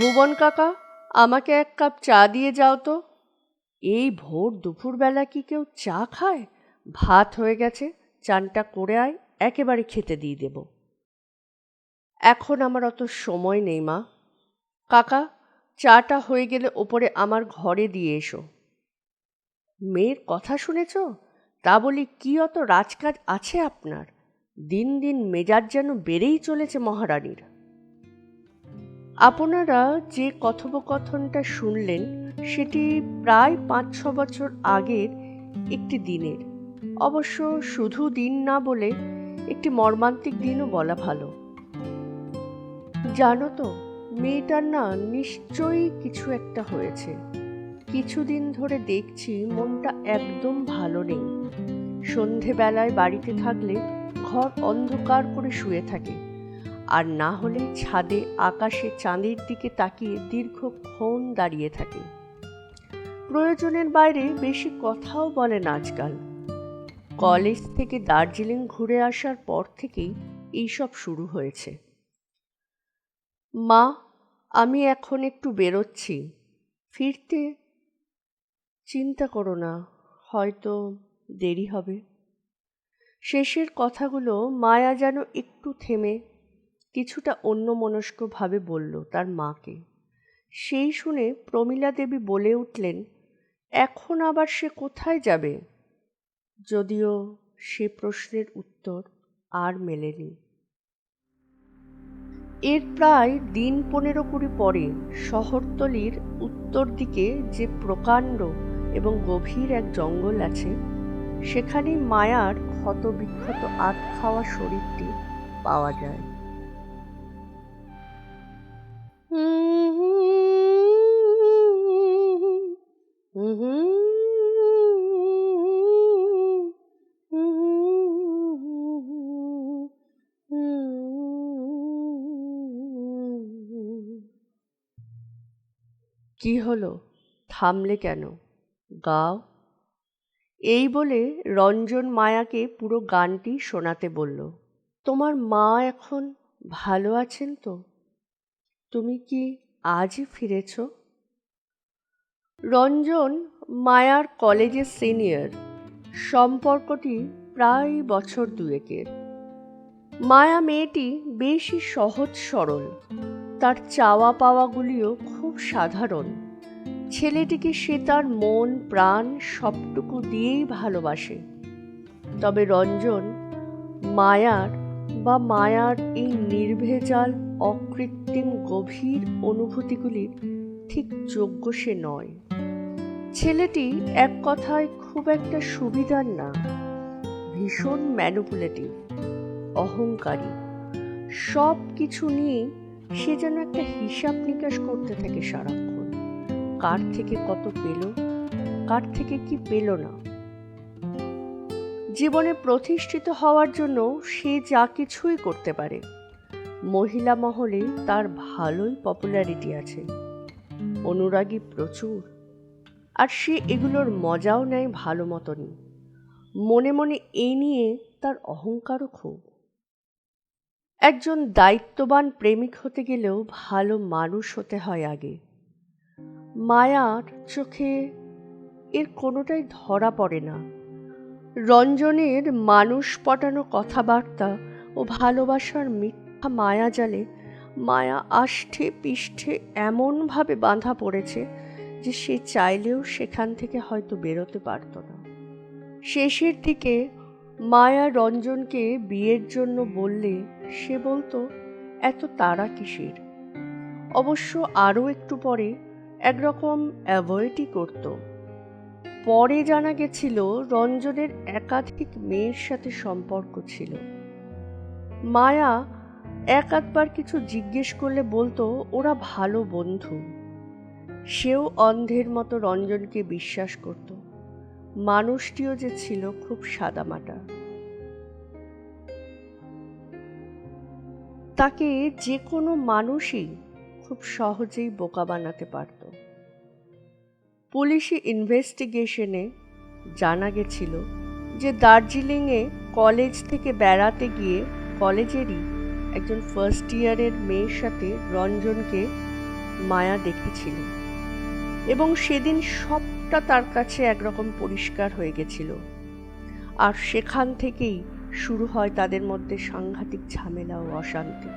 ভুবন কাকা, আমাকে এক কাপ চা দিয়ে যাও তো। এই ভোর দুপুরবেলা কি কেউ চা খায়? ভাত হয়ে গেছে, চানটা করে আয়, একেবারে খেতে দিয়ে দেব। এখন আমার অত সময় নেই, মা। কাকা, চাটা হয়ে গেলে ওপরে আমার ঘরে দিয়ে এসো। মেয়ের কথা শুনেছ? তা বলি কি অত রাজকাজ আছে আপনার? দিন দিন মেজাজ যেন বেড়েই চলেছে মহারানীর। আপনারা যে কথোপকথনটা শুনলেন, সেটি প্রায় পাঁচ ছ বছর আগের একটি দিনের। অবশ্য শুধু দিন না বলে একটি মর্মান্তিক দিনও বলা ভালো। জানো তো, মেয়েটার না নিশ্চয়ই কিছু একটা হয়েছে। কিছুদিন ধরে দেখছি মনটা একদম ভালো নেই। সন্ধেবেলায় বাড়িতে থাকলে ঘর অন্ধকার করে শুয়ে থাকে। আর না হলে ছাদে আকাশে চাঁদের দিকে তাকিয়ে দীর্ঘক্ষণ দাঁড়িয়ে থাকে। প্রয়োজনের বাইরে বেশি কথাও বলে না আজকাল। কলেজ থেকে দার্জিলিং ঘুরে আসার পর থেকেই এইসব শুরু হয়েছে। মা, আমি এখন একটু বেরোচ্ছি। ফিরতে চিন্তা করো না, হয়তো দেরি হবে। শেষের কথাগুলো মায়া যেন একটু থেমে কিছুটা অন্যমনস্কভাবে বলল তার মাকে। সেই শুনে প্রমীলা দেবী বলে উঠলেন, এখন আবার সে কোথায় যাবে? যদিও সে প্রশ্নের উত্তর আর মেলেনি। এর প্রায় দিন পনেরো কুড়ি পরে শহরতলির উত্তর দিকে যে প্রকাণ্ড এবং গভীর এক জঙ্গল আছে, সেখানেই মায়ার ক্ষতবিক্ষত আত খাওয়া শরীরটি পাওয়া যায়। কি হলো? থামলে কেন? গাও। এই বলে রঞ্জন মায়াকে পুরো গানটি শোনাতে বলল, তোমার মা এখন ভালো আছেন তো? তুমি কি আজই ফিরেছ? রঞ্জন মায়ার কলেজের সিনিয়র। সম্পর্কটি প্রায় বছর দুয়েকের। মায়া মেয়েটি বেশি সহজ সরল। তার চাওয়া পাওয়াগুলিও খুব সাধারণ। ছেলেটিকে সে তার মন, প্রাণ সবটুকু দিয়েই ভালোবাসে। তবে রঞ্জন মায়ার বা মায়ার এই নির্ভেজাল অকৃত্রিম গভীর অনুভূতিগুলির ঠিক যোগ্য সে নয়। ছেলেটি এক কথায় খুব একটা সুবিধার না। ভীষণ ম্যানুপুলেটিভ, অহংকারী। সব কিছু নিয়ে সে যেন একটা হিসাব নিকাশ করতে থাকে সারাক্ষণ। কার থেকে কত পেল, কার থেকে কি পেল না? জীবনে প্রতিষ্ঠিত হওয়ার জন্য সে যা কিছুই করতে পারে মহিলা মহলে তার ভালোই পপুলারিটি আছে। অনুরাগী প্রচুর। আর সে এগুলোর মজাও নেয় ভালো মতনই। মনে মনে এই নিয়ে তার অহংকারও খুব। একজন দায়িত্ববান প্রেমিক হতে গেলেও ভালো মানুষ হতে হয় আগে। মায়ার চোখে এর কোনোটাই ধরা পড়ে না। রঞ্জনের মানুষ পটানো কথাবার্তা ও ভালোবাসার মিথ্যা মায়া জালে, মায়া আষ্ঠে পিষ্ঠে এমনভাবে বাঁধা পড়েছে যে সে চাইলেও সেখান থেকে হয়তো বেরোতে পারত না। শেষের দিকে মায়া রঞ্জনকে বিয়ের জন্য বললে, সে বলতো, এত তারা কিসের? অবশ্য আরও একটু পরে একরকম অ্যাভয়েডই করত। পরে জানা গেছিল রঞ্জনের একাধিক মেয়ের সাথে সম্পর্ক ছিল। মায়া এক আধবার কিছু জিজ্ঞেস করলে বলতো, ওরা ভালো বন্ধু। সেও অন্ধের মতো রঞ্জনকে বিশ্বাস করত। মানুষটিও যে ছিল খুব সাদামাটা। তাকে যে কোনো মানুষই খুব সহজেই বোকা বানাতে পারত। পুলিশি ইনভেস্টিগেশনে জানা গেছিল যে দার্জিলিংয়ে কলেজ থেকে বেড়াতে গিয়ে কলেজেরই একজন ফার্স্ট ইয়ারের মেয়ের সাথে রঞ্জনকে মায়া দেখেছিল এবং সেদিন সবটা তার কাছে একরকম পরিষ্কার হয়ে গেছিল। আর সেখান থেকেই শুরু হয় তাদের মধ্যে সাংঘাতিক ঝামেলা ও অশান্তি।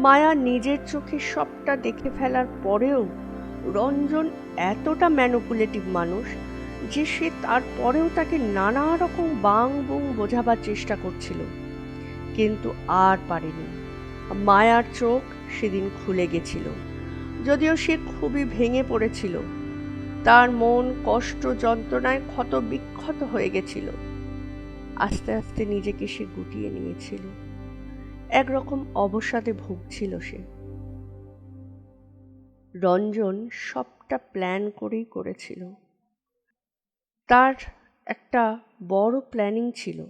মায়া নিজের চোখে সবটা দেখে ফেলার পরেও রঞ্জন এতটা ম্যানুপুলেটিভ মানুষ যে সে তারপরেও তাকে নানা রকম বাং বুং বোঝাবার চেষ্টা করছিল। কিন্তু আর পারেনি। মায়ার চোখ সেদিন খুলে গেছিল, যদিও সে খুবই ভেঙে পড়েছিল। তার মন কষ্ট যন্ত্রণায় ক্ষত বিক্ষত হয়ে গেছিল। আস্তে আস্তে নিজেকে সে গুটিয়ে নিয়েছিল। একরকম অবসাদে ভুগছিল সে। রঞ্জন সবটা প্ল্যান করেই করেছিল। তার একটা বড় প্ল্যানিং ছিল।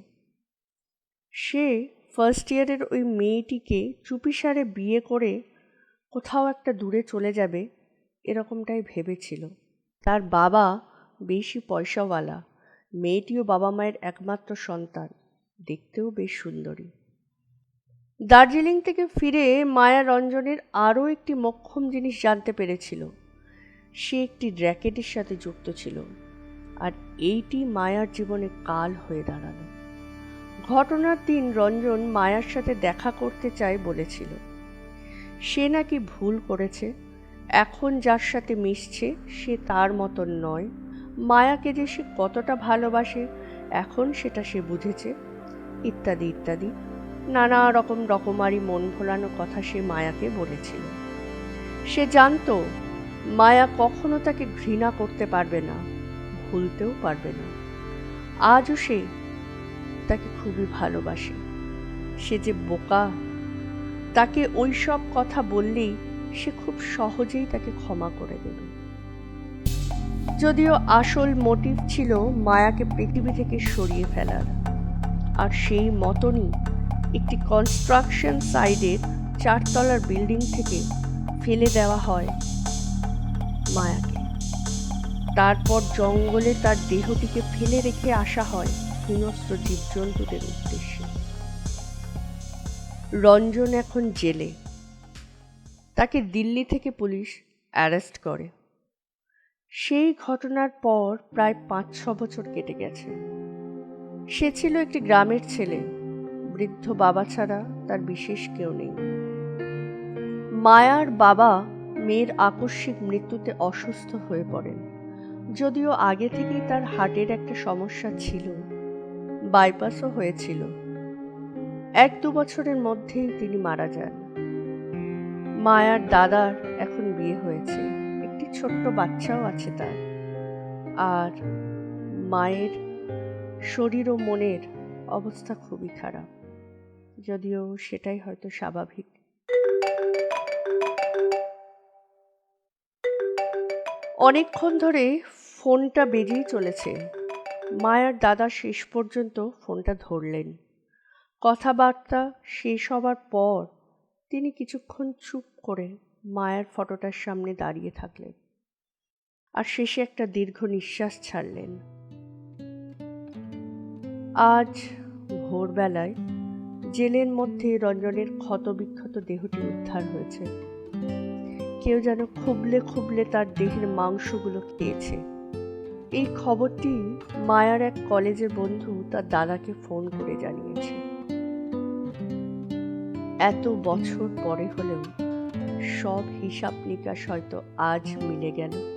সে ফার্স্ট ইয়ারের ওই মেয়েটিকে চুপিসারে বিয়ে করে কোথাও একটা দূরে চলে যাবে, এরকমটাই ভেবেছিল। তার বাবা বেশি পয়সাওয়ালা, মেয়েটিও বাবা মায়ের একমাত্র সন্তান, দেখতেও বেশ সুন্দরী। দার্জিলিং থেকে ফিরে মায়া রঞ্জনের আরও একটি মক্ষম জিনিস জানতে পেরেছিল। সে একটি র্যাকেটের সাথে যুক্ত ছিল, আর এইটি মায়ার জীবনে কাল হয়ে দাঁড়াল। ঘটনার দিন রঞ্জন মায়ার সাথে দেখা করতে চায় বলেছিল। সে নাকি ভুল করেছে, এখন যার সাথে মিশছে সে তার মতন নয়। মায়াকে যে সে কতটা ভালোবাসে, এখন সেটা সে বুঝেছে। ইত্যাদি ইত্যাদি। নানা রকম রকমারি মন ভোলানো কথা সে মায়াকে বলেছিল। সে জানতো, মায়া কখনো তাকে ঘৃণা করতে পারবে না, ভুলতেও পারবে না। আজও সে তাকে খুবই ভালোবাসে। সে যে বোকা, তাকে ওই সব কথা বললেই সে খুব সহজেই তাকে ক্ষমা করে দেবে। যদিও আসল মোটিভ ছিল মায়াকে পৃথিবী থেকে সরিয়ে ফেলার। আর সেই মতনই একটি কনস্ট্রাকশন সাইডের চারতলার বিল্ডিং থেকে ফেলে দেওয়া হয় মায়াকে। তারপর জঙ্গলে তার দেহটিকে ফেলে রেখে আসা হয় হিংস্র জীবজন্তুদের উদ্দেশ্যে। রঞ্জন এখন জেলে। তাকে দিল্লি থেকে পুলিশ অ্যারেস্ট করে। সেই ঘটনার পর প্রায় পাঁচ ছ বছর কেটে গেছে। সে ছিল একটি গ্রামের ছেলে। বৃদ্ধ বাবা ছাড়া তার বিশেষ কেউ নেই। মায়ার বাবা মেয়ের আকস্মিক মৃত্যুতে অসুস্থ হয়ে পড়েন। যদিও আগে থেকেই তার হার্টের একটা সমস্যা ছিল। বাইপাসও হয়েছিল। এক দু বছরের মধ্যেই তিনি মারা যান। মায়ার দাদার এখন বিয়ে হয়েছে। একটি ছোট্ট বাচ্চাও আছে তার। আর মায়ের শরীর ও মনের অবস্থা খুবই খারাপ। যদিও সেটাই হয়তো স্বাভাবিক। অনেকক্ষণ ধরে ফোনটা বেজেই চলেছে। মায়ার দাদা শেষ পর্যন্ত ফোনটা ধরলেন। কথাবার্তা শেষ হবার পর তিনি কিছুক্ষণ চুপ করে মায়ের ফটোটার সামনে দাঁড়িয়ে থাকলেন আর শেষে একটা দীর্ঘ নিঃশ্বাস ছাড়লেন। আজ ভোরবেলায় জেলের মধ্যে রঞ্জনের ক্ষতবিক্ষত দেহটি উদ্ধার হয়েছে। কেউ যেন খুবলে খুবলে তার দেহের মাংসগুলো খেয়েছে। এই খবরটি মায়ার এক কলেজের বন্ধু তার দাদাকে ফোন করে জানিয়েছে। এত বছর পরে হলেও সব হিসাব নিকাশ হয়তো আজ মিলে গেল।